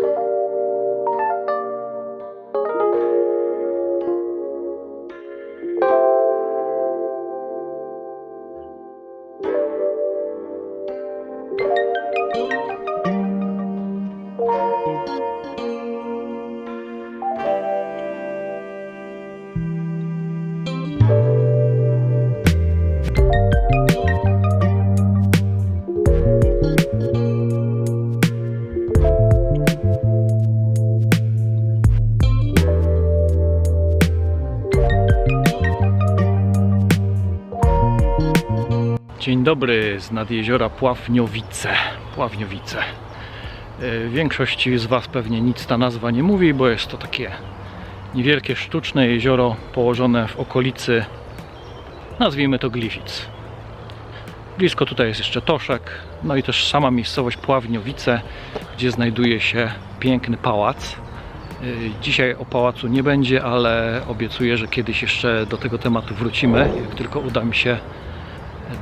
you. Dzień dobry z nad jeziora Pławniowice. Pławniowice. E, Większości z Was pewnie nic ta nazwa nie mówi, bo jest to takie niewielkie sztuczne jezioro położone w okolicy, nazwijmy to Gliwic. Blisko tutaj jest jeszcze Toszek, no i też sama miejscowość Pławniowice, gdzie znajduje się piękny pałac. E, Dzisiaj o pałacu nie będzie, ale obiecuję, że kiedyś jeszcze do tego tematu wrócimy, jak tylko uda mi się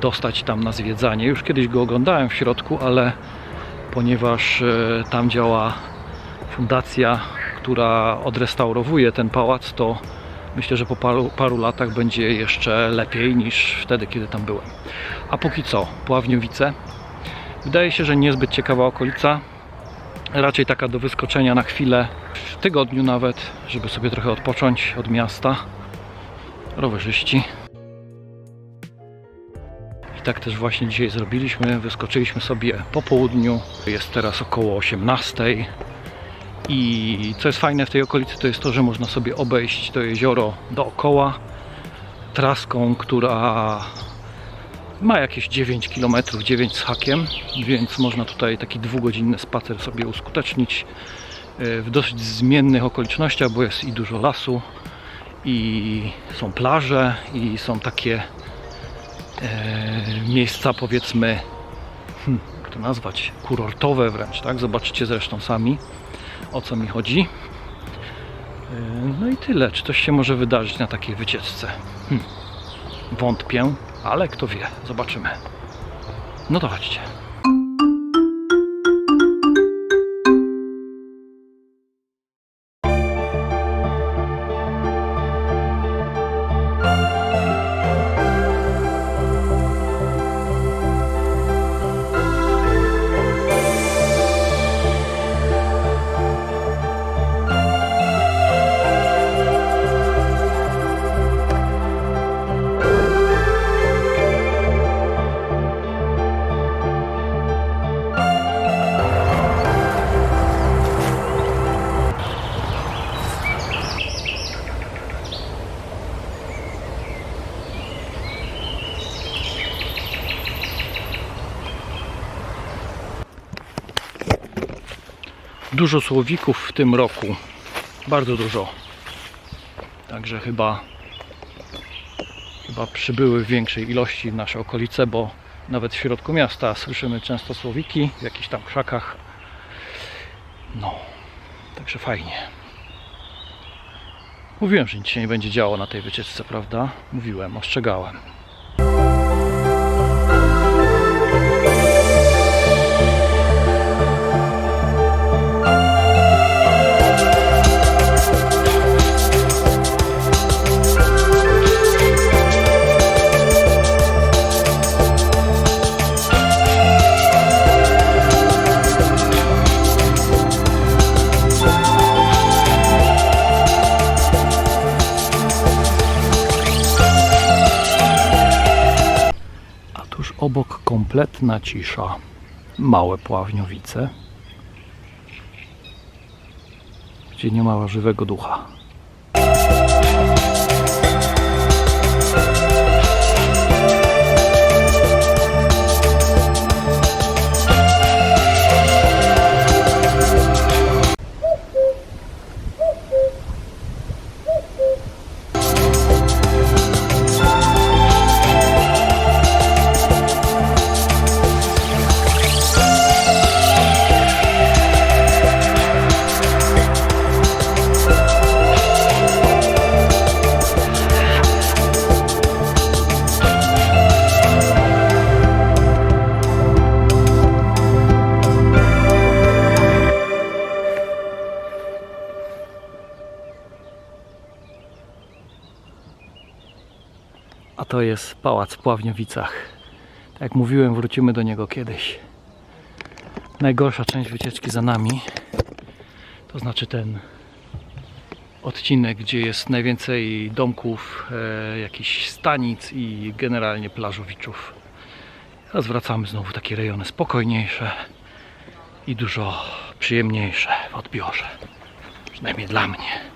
dostać tam na zwiedzanie. Już kiedyś go oglądałem w środku, ale ponieważ e, tam działa fundacja, która odrestaurowuje ten pałac, to myślę, że po paru, paru latach będzie jeszcze lepiej niż wtedy, kiedy tam byłem. A póki co, Pławniowice. Wydaje się, że niezbyt ciekawa okolica. Raczej taka do wyskoczenia na chwilę, w tygodniu nawet, żeby sobie trochę odpocząć od miasta. Rowerzyści. I tak też właśnie dzisiaj zrobiliśmy. Wyskoczyliśmy sobie po południu. Jest teraz około 18. I co jest fajne w tej okolicy, to jest to, że można sobie obejść to jezioro dookoła traską, która ma jakieś 9 km, 9 z hakiem, więc można tutaj taki dwugodzinny spacer sobie uskutecznić e, w dosyć zmiennych okolicznościach, bo jest i dużo lasu, i są plaże, i są takie miejsca powiedzmy, hmm, jak to nazwać, kurortowe wręcz, tak? Zobaczycie zresztą sami o co mi chodzi. E, no i tyle. Czy coś się może wydarzyć na takiej wycieczce? Hmm. Wątpię, ale kto wie, zobaczymy. No to chodźcie. Dużo słowików w tym roku. Bardzo dużo. Także chyba chyba przybyły w większej ilości w nasze okolice, bo nawet w środku miasta słyszymy często słowiki w jakichś tam krzakach. No, także fajnie. Mówiłem, że nic się nie będzie działo na tej wycieczce, prawda? Mówiłem, ostrzegałem. Obok kompletna cisza. Małe pławniowice, gdzie nie ma żywego ducha. To jest pałac w Pławniowicach. Tak jak mówiłem, wrócimy do niego kiedyś. Najgorsza część wycieczki za nami. To znaczy ten odcinek, gdzie jest najwięcej domków, e, jakichś stanic i generalnie plażowiczów. Teraz wracamy znowu w takie rejony spokojniejsze i dużo przyjemniejsze w odbiorze. Przynajmniej dla mnie.